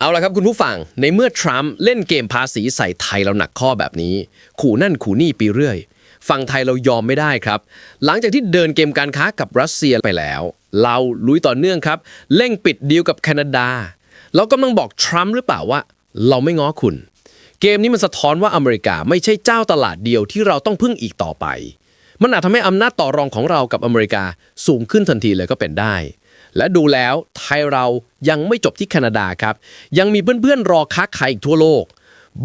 เอาละครับคุณผู้ฟังในเมื่อทรัมป์เล่นเกมภาษีใส่ไทยเราหนักข้อแบบนี้ ขู่นั่นขู่นี่ปีเรื่อยฝั่งไทยเรายอมไม่ได้ครับ หลังจากที่เดินเกมการค้ากับรัสเซียไปแล้ว เราลุยต่อเนื่องครับเร่งปิดดีลกับแคนาดา เรากำลังบอกทรัมป์หรือเปล่าว่า เราไม่ง้อคุณ เกมนี้มันสะท้อนว่าอเมริกาไม่ใช่เจ้าตลาดเดียวที่เราต้องพึ่งอีกต่อไป มันอาจทำให้อำนาจต่อรองของเรากับอเมริกาสูงขึ้นทันทีเลยก็เป็นได้ และดูแล้วไทยเรายังไม่จบที่แคนาดาครับ ยังมีเพื่อนๆ รอค้าขายอีกทั่วโลก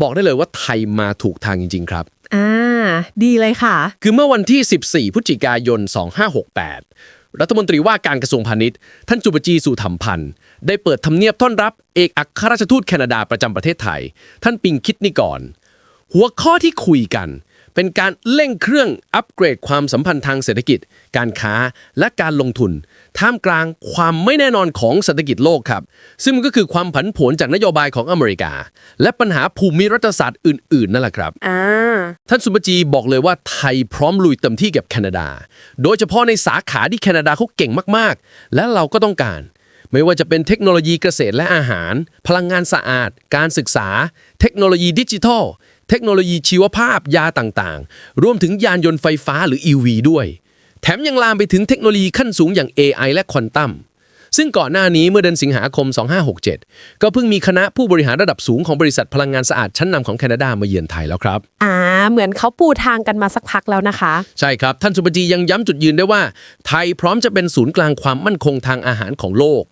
บอกได้เลยว่าไทยมาถูกทางจริง ๆ ครับอ่าดีเลยค่ะ คือเมื่อวันที่ 14พฤศจิกายน 2568 รัฐมนตรีว่าการกระทรวงพาณิชย์ ท่านจุบจีสุธรรมพันธ์ ได้เปิดทำเนียบต้อนรับเอกอัครราชทูตแคนาดาประจำประเทศไทย ท่านปิงคิดนิกรหัวข้อที่คุยกันเป็นการเร่งเครื่องอัปเกรดความสัมพันธ์ทางเศรษฐกิจ การค้าและการลงทุน ท่ามกลางความไม่แน่นอนของเศรษฐกิจโลกครับ ซึ่งมันก็คือความผันผวนจากนโยบายของอเมริกา และปัญหาภูมิรัฐศาสตร์อื่น ๆ นั่นแหละครับอ่าท่านสุบจีบอกเลยว่าไทยพร้อมลุยเต็มที่กับแคนาดา โดยเฉพาะในสาขาที่แคนาดาเขาเก่งมากๆ และเราก็ต้องการไม่ว่าจะเป็นเทคโนโลยีเกษตรและอาหาร พลังงานสะอาด การศึกษา เทคโนโลยีดิจิทัล เทคโนโลยีชีวภาพยาต่างๆ รวมถึงยานยนต์ไฟฟ้าหรือ EV ด้วย แถมยังลามไปถึงเทคโนโลยีขั้นสูงอย่าง AI และควอนตัมซึ่งก่อนหน้านี้เมื่อเดือนสิงหาคม 2567 ก็เพิ่งมีคณะผู้บริหารระดับสูงของบริษัทพลังงานสะอาดชั้นนำของแคนาดามาเยือนไทยแล้วครับ อ่า เหมือนเขาปูทางกันมาสักพักแล้วนะคะ ใช่ครับ ท่านสุปจียังย้ำจุดยืนได้ว่า ไทยพร้อมจะเป็นศูนย์กลางความมั่นคงทางอาหารของโลก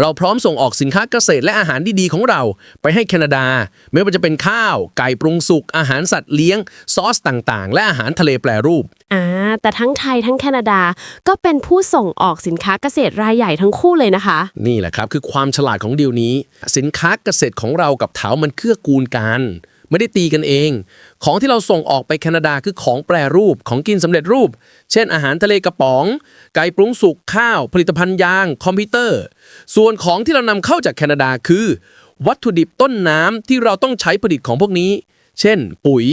เราพร้อมส่งออกสินค้าเกษตรและอาหารดีๆของเรา ไปให้แคนาดา ไม่ว่าจะเป็นข้าว ไก่ปรุงสุก อาหารสัตว์เลี้ยง ซอสต่างๆ และอาหารทะเลแปรรูป อ่าแต่ทั้งไทยทั้งแคนาดาก็เป็นผู้ส่งออกสินค้าเกษตรรายใหญ่ทั้งคู่เลยนะคะ นี่แหละครับคือความฉลาดของดีลนี้ สินค้าเกษตรของเรากับเถามันเกื้อกูลกันไม่ได้ตีกันเอง ของที่เราส่งออกไปแคนาดาคือของแปรรูปของกินสำเร็จรูป เช่นอาหารทะเลกระป๋อง ไก่ปรุงสุกข้าว ผลิตภัณฑ์ยาง คอมพิวเตอร์ ส่วนของที่เรานำเข้าจากแคนาดาคือ วัตถุดิบต้นน้ำที่เราต้องใช้ผลิตของพวกนี้ เช่น ปุ๋ย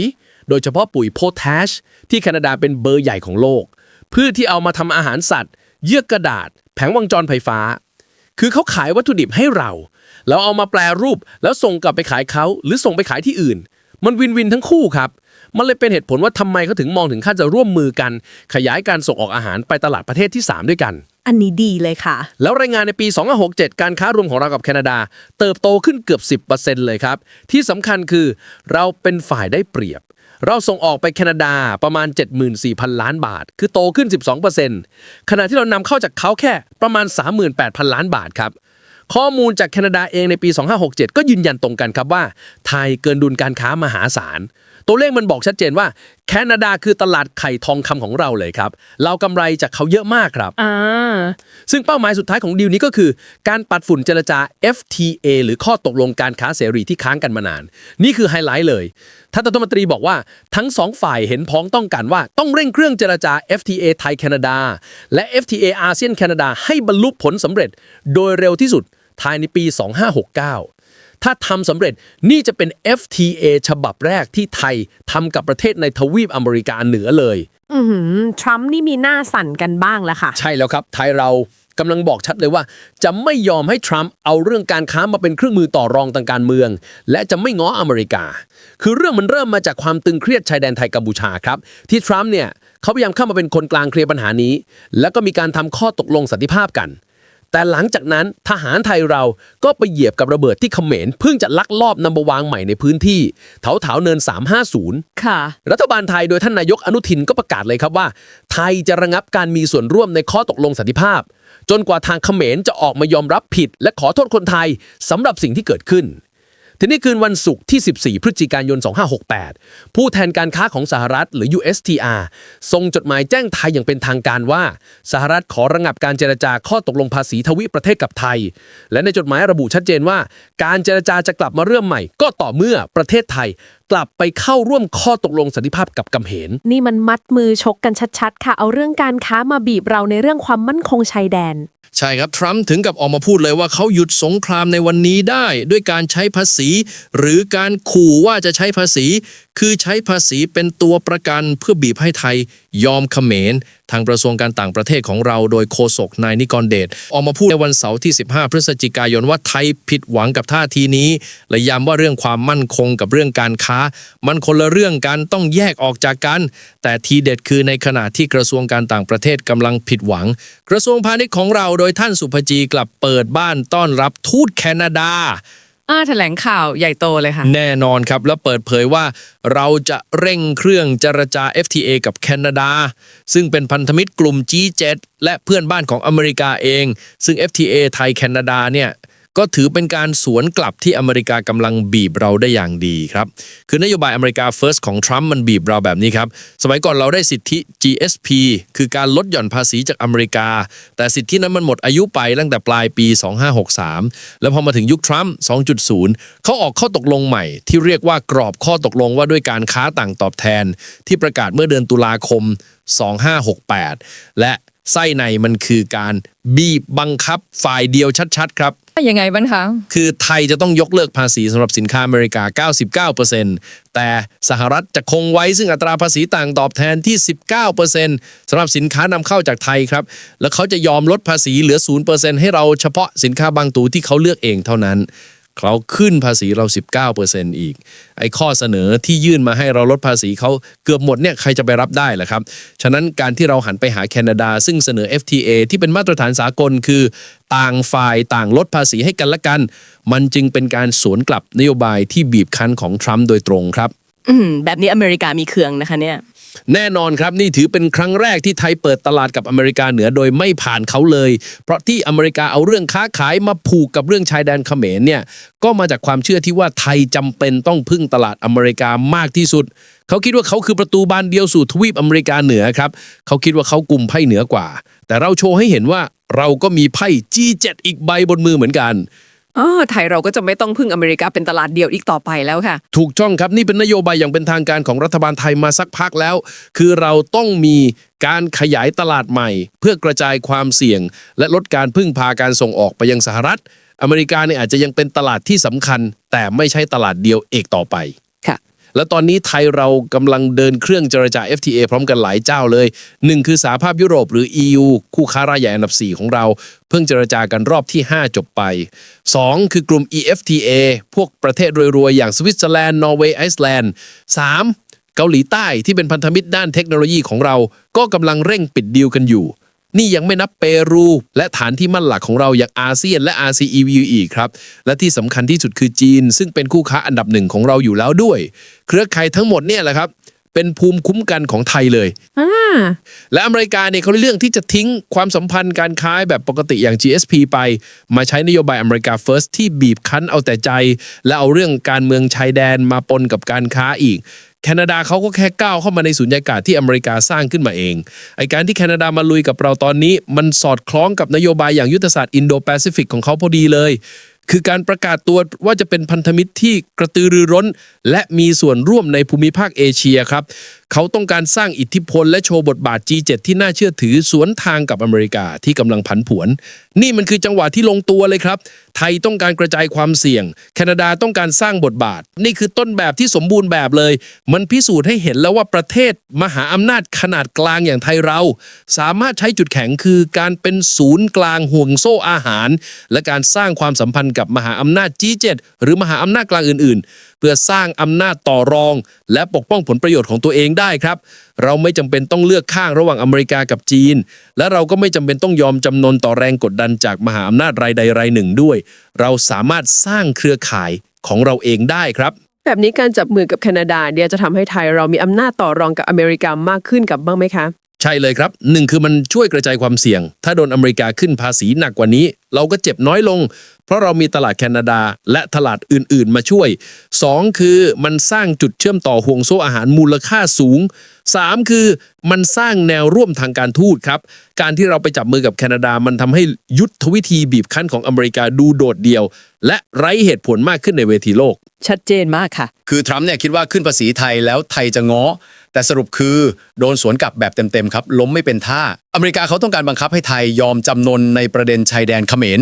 โดยเฉพาะปุ๋ยโพแทชที่แคนาดาเป็นเบอร์ใหญ่ของโลกพืชที่เอามาทำอาหารสัตว์ เยื่อกระดาษ แผงวงจรไฟฟ้า คือเขาขายวัตถุดิบให้เรา แล้วเอามาแปลรูปแล้วส่งกลับไปขายเขาหรือส่งไปขายที่อื่น มันวินวินทั้งคู่ครับ มันเลยเป็นเหตุผลว่าทำไมเขาถึงมองถึงขั้นจะร่วมมือกัน ขยายการส่งออกอาหารไปตลาดประเทศที่ 3 ด้วยกัน อันนี้ดีเลยค่ะ แล้วรายงานในปี 2567 การค้ารวมของเรากับแคนาดา เติบโตขึ้นเกือบ 10%เลยครับ ที่สำคัญคือเราเป็นฝ่ายได้เปรียบ เราส่งออกไปแคนาดาประมาณ 74,000 ล้านบาท คือโตขึ้น 12%ขณะที่เรานำเข้าจากเขาแค่ประมาณ 38,000 ล้านบาทครับข้อมูลจากแคนาดาเองในปี 2567 ก็ยืนยันตรงกันครับว่า ไทยเกินดุลการค้ามหาศาล ตัวเลขมันบอกชัดเจนว่า แคนาดาคือตลาดไข่ทองคำของเราเลยครับ เรากำไรจากเขาเยอะมากครับอ่าซึ่งเป้าหมายสุดท้ายของดีลนี้ก็คือ การปัดฝุ่นเจรจา FTA หรือข้อตกลงการค้าเสรีที่ค้างกันมานาน นี่คือไฮไลท์เลยท่านรัฐมนตรีบอกว่าทั้งสองฝ่ายเห็นพ้องต้องกันว่าต้องเร่งเครื่องเจรจา FTA ไทยแคนาดา และ FTA อาเซียนแคนาดาให้บรรลุผลสำเร็จ โดยเร็วที่สุดภายในปี 2569 ถ้าทำสำเร็จนี่จะเป็น FTA ฉบับแรกที่ไทยทำกับประเทศในทวีปอเมริกาเหนือเลย อือหือทรัมป์นี่มีหน้าสั่นกันบ้างแล้วค่ะ ใช่แล้วครับ ไทยเรากำลังบอกชัดเลยว่า จะไม่ยอมให้ทรัมป์เอาเรื่องการค้ามาเป็นเครื่องมือต่อรองทางการเมือง และจะไม่ง้ออเมริกา คือเรื่องมันเริ่มมาจากความตึงเครียดชายแดนไทยกัมพูชาครับที่ทรัมป์เนี่ยเขาพยายามเข้ามาเป็นคนกลางเคลียร์ปัญหานี้ แล้วก็มีการทำข้อตกลงสันติภาพกัน แต่หลังจากนั้นทหารไทยเราก็ไปเหยียบกับระเบิดที่เขมรเพิ่งจะลักลอบนำมาวางใหม่ในพื้นที่เถาเถาๆเนิน 350 ค่ะ รัฐบาลไทยโดยท่านนายกอนุทินก็ประกาศเลยครับว่า ไทยจะระงับการมีส่วนร่วมในข้อตกลงสันติภาพ จนกว่าทางเขมรจะออกมายอมรับผิด และขอโทษคนไทยสำหรับสิ่งที่เกิดขึ้น ทีนี้คืนวันศุกร์ที่ 14 พฤศจิกายน 2568 ผู้แทนการค้าของสหรัฐหรือ USTR ส่งจดหมายแจ้งไทยอย่างเป็นทางการว่า สหรัฐขอระงับการเจรจาข้อตกลงภาษีทวิประเทศกับไทย และในจดหมายระบุชัดเจนว่า การเจรจาจะกลับมาเริ่มใหม่ ก็ต่อเมื่อประเทศไทย กลับไปเข้าร่วมข้อตกลงสันติภาพกับกัมเหน นี่มันมัดมือชกกันชัดๆ ค่ะ เอาเรื่องการค้ามาบีบเราในเรื่องความมั่นคงชายแดน ใช่ครับทรัมป์ถึงกับออกมาพูดเลยว่าเขาหยุดสงครามในวันนี้ได้ ด้วยการใช้ภาษี หรือการขู่ว่าจะใช้ภาษี คือใช้ภาษีเป็นตัวประกันเพื่อบีบให้ไทยยอมเขมรทางกระทรวงการต่างประเทศของเราโดยโฆษกนายนิกรเดชออกมาพูดในวันเสาร์ที่ 15 พฤศจิกายนว่าไทยผิดหวังกับท่าทีนี้ และย้ำว่าเรื่องความมั่นคงกับเรื่องการค้า มันคนละเรื่องกันต้องแยกออกจากกัน แต่ทีเด็ดคือในขณะที่กระทรวงการต่างประเทศกำลังผิดหวัง กระทรวงพาณิชย์ของเราโดยท่านสุภจีกลับเปิดบ้านต้อนรับทูตแคนาดา อ่าแถลงข่าวใหญ่โตเลยค่ะ แน่นอนครับ แล้วเปิดเผยว่าเราจะเร่งเครื่องเจรจา FTA กับแคนาดา ซึ่งเป็นพันธมิตรกลุ่ม G7 และเพื่อนบ้านของอเมริกาเอง ซึ่ง FTA ไทยแคนาดาเนี่ย ก็ถือเป็นการสวนกลับที่อเมริกากำลังบีบเราได้อย่างดีครับ คือนโยบายอเมริกา First ของทรัมป์มันบีบเราแบบนี้ครับ สมัยก่อนเราได้สิทธิ GSP คือการลดหย่อนภาษีจากอเมริกา แต่สิทธินั้นมันหมดอายุไปตั้งแต่ปลายปี 2563 แล้วพอมาถึงยุคทรัมป์ 2.0 เขาออกข้อตกลงใหม่ ที่เรียกว่ากรอบข้อตกลงว่าด้วยการค้าต่างตอบแทน ที่ประกาศเมื่อเดือนตุลาคม 2568 และไส้ในมันคือการบีบบังคับฝ่ายเดียวชัดๆ ครับ ยังไงบ้างคะ คือไทยจะต้องยกเลิกภาษีสำหรับสินค้าอเมริกา 99%แต่สหรัฐจะคงไว้ซึ่งอัตราภาษีต่างตอบแทนที่ 19%สำหรับสินค้านำเข้าจากไทยครับ แล้วเขาจะยอมลดภาษีเหลือ 0%ให้เราเฉพาะสินค้าบางตัวที่เขาเลือกเองเท่านั้น เขาขึ้นภาษีเรา 19%อีก ไอ้ข้อเสนอที่ยื่นมาให้เราลดภาษีเขาเกือบหมดเนี่ยใครจะไปรับได้ล่ะครับ ฉะนั้นการที่เราหันไปหาแคนาดา ซึ่งเสนอ FTA ที่เป็นมาตรฐานสากลคือ ต่างฝ่ายต่างลดภาษีให้กันและกัน มันจึงเป็นการสวนกลับนโยบายที่บีบคั้นของทรัมป์โดยตรงครับ อืมแบบนี้อเมริกามีเคืองนะคะเนี่ย แน่นอนครับนี่ถือเป็นครั้งแรกที่ไทยเปิดตลาดกับอเมริกาเหนือโดยไม่ผ่านเขาเลย เพราะที่อเมริกาเอาเรื่องค้าขายมาผูกกับเรื่องชายแดนเขมรเนี่ยก็มาจากความเชื่อที่ว่าไทยจำเป็นต้องพึ่งตลาดอเมริกามากที่สุด เขาคิดว่าเขาคือประตูบานเดียวสู่ทวีปอเมริกาเหนือครับเขาคิดว่าเขากลุ่มไพ่เหนือกว่า แต่เราโชว์ให้เห็นว่าเราก็มีไพ่ G7 อีกใบบนมือเหมือนกัน อ๋อไทยเราก็จะไม่ต้องพึ่งอเมริกาเป็นตลาดเดียวอีกต่อไปแล้วค่ะ ถูกต้องครับนี่เป็นนโยบายอย่างเป็นทางการของรัฐบาลไทยมาสักพักแล้ว คือเราต้องมีการขยายตลาดใหม่ เพื่อกระจายความเสี่ยง และลดการพึ่งพาการส่งออกไปยังสหรัฐ อเมริกาเนี่ยอาจจะยังเป็นตลาดที่สำคัญ แต่ไม่ใช่ตลาดเดียวเอกต่อไป แล้วตอนนี้ไทยเรากำลังเดินเครื่องเจรจา FTA พร้อมกันหลายเจ้าเลยหนึ่งคือสหภาพยุโรปหรือ EU คู่ค้ารายใหญ่อันดับ 4 ของเรา เพิ่งเจรจากันรอบที่ 5 จบไป 2 คือกลุ่ม EFTA พวกประเทศรวยๆ อย่างสวิตเซอร์แลนด์นอร์เวย์ไอซ์แลนด์ 3. เกาหลีใต้ที่เป็นพันธมิตรด้านเทคโนโลยีของเรา ก็กำลังเร่งปิดดีลกันอยู่ นี่ยังไม่นับเปรู และฐานที่มั่นหลักของเราอย่างอาเซียนและ RCEP อีกครับ และที่สำคัญที่สุดคือจีน ซึ่งเป็นคู่ค้าอันดับหนึ่งของเราอยู่แล้วด้วย เครือข่ายทั้งหมดเนี่ยแหละครับ เป็นภูมิคุ้มกันของไทยเลยอ่าและอเมริกาเนี่ยเขาเรื่องที่จะทิ้งความสัมพันธ์การค้าแบบปกติอย่าง GSP ไป มาใช้นโยบายอเมริกา First ที่บีบคั้นเอาแต่ใจ และเอาเรื่องการเมืองชายแดนมาปนกับการค้าอีกแคนาดาเขาก็แค่ก้าวเข้ามาในสุญญากาศที่อเมริกาสร้างขึ้นมาเองไอการที่แคนาดามาลุยกับเราตอนนี้ มันสอดคล้องกับนโยบายอย่างยุทธศาสตร์อินโดแปซิฟิกของเขาพอดีเลย คือการประกาศตัวว่าจะเป็นพันธมิตรที่กระตือรือร้น และมีส่วนร่วมในภูมิภาคเอเชียครับ เขาต้องการสร้างอิทธิพลและโชว์บทบาท G7 ที่น่าเชื่อถือสวนทางกับอเมริกาที่กำลังผันผวน นี่มันคือจังหวะที่ลงตัวเลยครับ ไทยต้องการกระจายความเสี่ยง แคนาดาต้องการสร้างบทบาท นี่คือต้นแบบที่สมบูรณ์แบบเลย มันพิสูจน์ให้เห็นแล้วว่าประเทศมหาอำนาจขนาดกลางอย่างไทยเรา สามารถใช้จุดแข็งคือการเป็นศูนย์กลางห่วงโซ่อาหาร และการสร้างความสัมพันธ์กับมหาอำนาจ G7 หรือมหาอำนาจกลางอื่น ๆ เพื่อสร้างอำนาจต่อรอง และปกป้องผลประโยชน์ของตัวเองได้ครับ เราไม่จำเป็นต้องเลือกข้างระหว่างอเมริกากับจีน และเราก็ไม่จำเป็นต้องยอมจำนนต่อแรงกดดันจากมหาอำนาจรายใดรายหนึ่งด้วย เราสามารถสร้างเครือข่ายของเราเองได้ครับ แบบนี้การจับมือกับแคนาดาเดียจะทำให้ไทยเรามีอำนาจต่อรองกับอเมริกามากขึ้นกับบ้างไหมคะ ใช่เลยครับหนึ่งคือมันช่วยกระจายความเสี่ยง ถ้าโดนอเมริกาขึ้นภาษีหนักกว่านี้ เราก็เจ็บน้อยลง เพราะเรามีตลาดแคนาดา และตลาดอื่นๆ มาช่วย 2 คือมันสร้างจุดเชื่อมต่อห่วงโซ่อาหารมูลค่าสูง 3 คือมันสร้างแนวร่วมทางการทูตครับ การที่เราไปจับมือกับแคนาดามันทำให้ยุทธวิธีบีบคั้นของอเมริกาดูโดดเดี่ยว และไร้เหตุผลมากขึ้นในเวทีโลก ชัดเจนมากค่ะ คือทรัมป์เนี่ยคิดว่าขึ้นภาษีไทยแล้วไทยจะง้อ แต่สรุปคือโดนสวนกลับแบบเต็มๆครับ ล้มไม่เป็นท่า อเมริกาเขาต้องการบังคับให้ไทยยอมจำนนในประเด็นชายแดนเขมร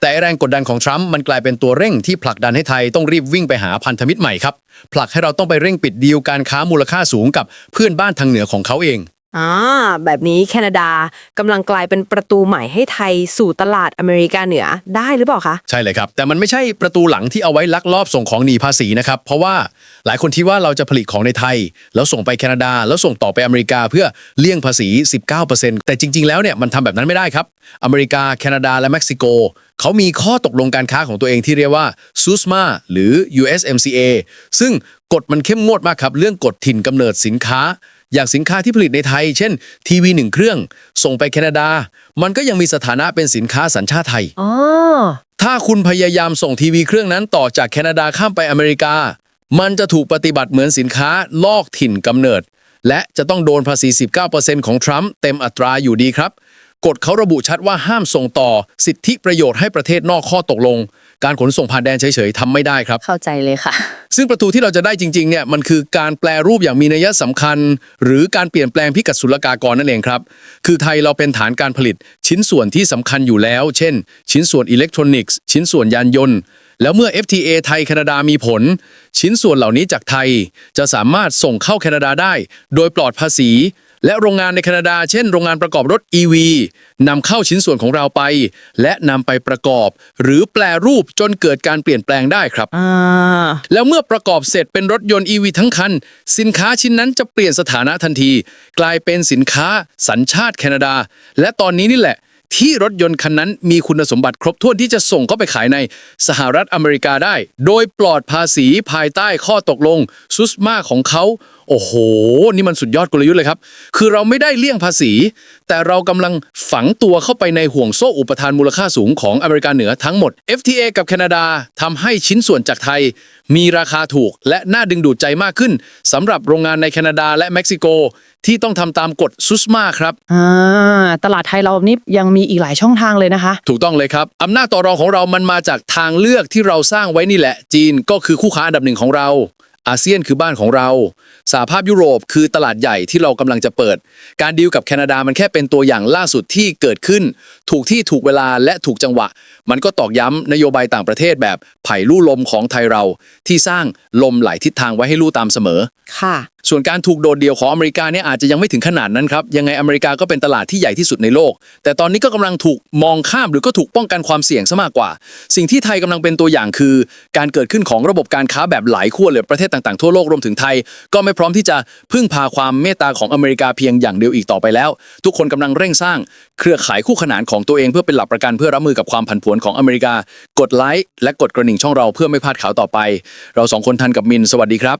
แต่แรงกดดันของทรัมป์มันกลายเป็นตัวเร่งที่ผลักดันให้ไทยต้องรีบวิ่งไปหาพันธมิตรใหม่ครับ ผลักให้เราต้องไปเร่งปิดดีลการค้ามูลค่าสูงกับเพื่อนบ้านทางเหนือของเขาเอง อ่าแบบนี้แคนาดากำลังกลายเป็นประตูใหม่ให้ไทยสู่ตลาดอเมริกาเหนือได้หรือเปล่าคะ ใช่เลยครับ แต่มันไม่ใช่ประตูหลังที่เอาไว้ลักลอบส่งของหนีภาษีนะครับ เพราะว่าหลายคนคิดว่าเราจะผลิตของในไทย แล้วส่งไปแคนาดา แล้วส่งต่อไปอเมริกาเพื่อเลี่ยงภาษี 19%แต่จริง ๆ แล้วเนี่ยมันทำแบบนั้นไม่ได้ครับ อเมริกา แคนาดาและเม็กซิโกเขามีข้อตกลงการค้าของตัวเองที่เรียกว่า SUSMA หรือ USMCA ซึ่งกฎมันเข้มงวดมากครับเรื่องกฎถิ่นกำเนิดสินค้า อย่างสินค้าที่ผลิตในไทย เช่นทีวีหนึ่งเครื่อง ส่งไปแคนาดา มันก็ยังมีสถานะเป็นสินค้าสัญชาติไทย อ๋อ ถ้าคุณพยายามส่งทีวีเครื่องนั้นต่อจากแคนาดาข้ามไปอเมริกา มันจะถูกปฏิบัติเหมือนสินค้าลอกถิ่นกำเนิด และจะต้องโดนภาษี 19%ของทรัมป์เต็มอัตราอยู่ดีครับ กฎเขาระบุชัดว่าห้ามส่งต่อสิทธิประโยชน์ให้ประเทศนอกข้อตกลง การขนส่งผ่านแดนเฉยๆทำไม่ได้ครับ เข้าใจเลยค่ะ ซึ่งประตูที่เราจะได้จริงๆเนี่ยมันคือการแปลรูปอย่างมีนัยสำคัญ หรือการเปลี่ยนแปลงพิกัดศุลกากรนั่นเองครับ คือไทยเราเป็นฐานการผลิต ชิ้นส่วนที่สำคัญอยู่แล้ว เช่น ชิ้นส่วนอิเล็กทรอนิกส์ ชิ้นส่วนยานยนต์ แล้วเมื่อ FTA ไทยแคนาดามีผล ชิ้นส่วนเหล่านี้จากไทย จะสามารถส่งเข้าแคนาดาได้ โดยปลอดภาษี และโรงงานในแคนาดา เช่น โรงงานประกอบรถ EV นำเข้าชิ้นส่วนของเราไป และนำไปประกอบ หรือแปลรูปจนเกิดการเปลี่ยนแปลงได้ครับอ่าแล้วเมื่อประกอบเสร็จเป็นรถยนต์ EV ทั้งคัน สินค้าชิ้นนั้นจะเปลี่ยนสถานะทันที กลายเป็นสินค้าสัญชาติแคนาดา และตอนนี้นี่แหละ ที่รถยนต์คันนั้นมีคุณสมบัติครบถ้วนที่จะส่งเข้าไปขายในสหรัฐอเมริกาได้ โดยปลอดภาษีภายใต้ข้อตกลงซุสมาของเขาโอ้โห นี่มันสุดยอดกลยุทธ์เลยครับ คือเราไม่ได้เลี่ยงภาษี แต่เรากำลังฝังตัวเข้าไปในห่วงโซ่อุปทานมูลค่าสูงของอเมริกาเหนือทั้งหมด FTA กับแคนาดาทำให้ชิ้นส่วนจากไทย มีราคาถูกและน่าดึงดูดใจมากขึ้นสำหรับโรงงานในแคนาดาและเม็กซิโก ที่ต้องทำตามกฎซุสมาครับ อ่าตลาดไทยเรานี่ยังมีอีกหลายช่องทางเลยนะคะ ถูกต้องเลยครับ อำนาจต่อรองของเรามันมาจากทางเลือกที่เราสร้างไว้นี่แหละ จีนก็คือคู่ค้าอันดับหนึ่งของเรา อาเซียนคือบ้านของเราสหภาพยุโรปคือตลาดใหญ่ที่เรากำลังจะเปิด การดีลกับแคนาดามันแค่เป็นตัวอย่างล่าสุดที่เกิดขึ้น ถูกที่ถูกเวลาและถูกจังหวะ มันก็ตอกย้ำนโยบายต่างประเทศแบบไผ่ลู่ลมของไทยเรา ที่สร้างลมหลายทิศทางไว้ให้ลู่ตามเสมอ ค่ะ ส่วนการถูกโดดเดี่ยวของอเมริกาเนี่ยอาจจะยังไม่ถึงขนาดนั้นครับยังไงอเมริกาก็เป็นตลาดที่ใหญ่ที่สุดในโลก แต่ตอนนี้ก็กำลังถูกมองข้ามหรือก็ถูกป้องกันความเสี่ยงซะมากกว่า สิ่งที่ไทยกำลังเป็นตัวอย่างคือ การเกิดขึ้นของระบบการค้าแบบหลายขั้วเลยประเทศต่างๆทั่วโลกรวมถึงไทย ก็ไม่พร้อมที่จะพึ่งพาความเมตตาของอเมริกาเพียงอย่างเดียวอีกต่อไปแล้ว ทุกคนกำลังเร่งสร้าง เครือข่ายคู่ขนานของตัวเองเพื่อเป็นหลักประกันเพื่อรับมือกับความผันผวนของอเมริกากดไลค์และกดกระดิ่งช่องเราเพื่อไม่พลาดข่าวต่อไป เราสองคนทันกับมินสวัสดีครับ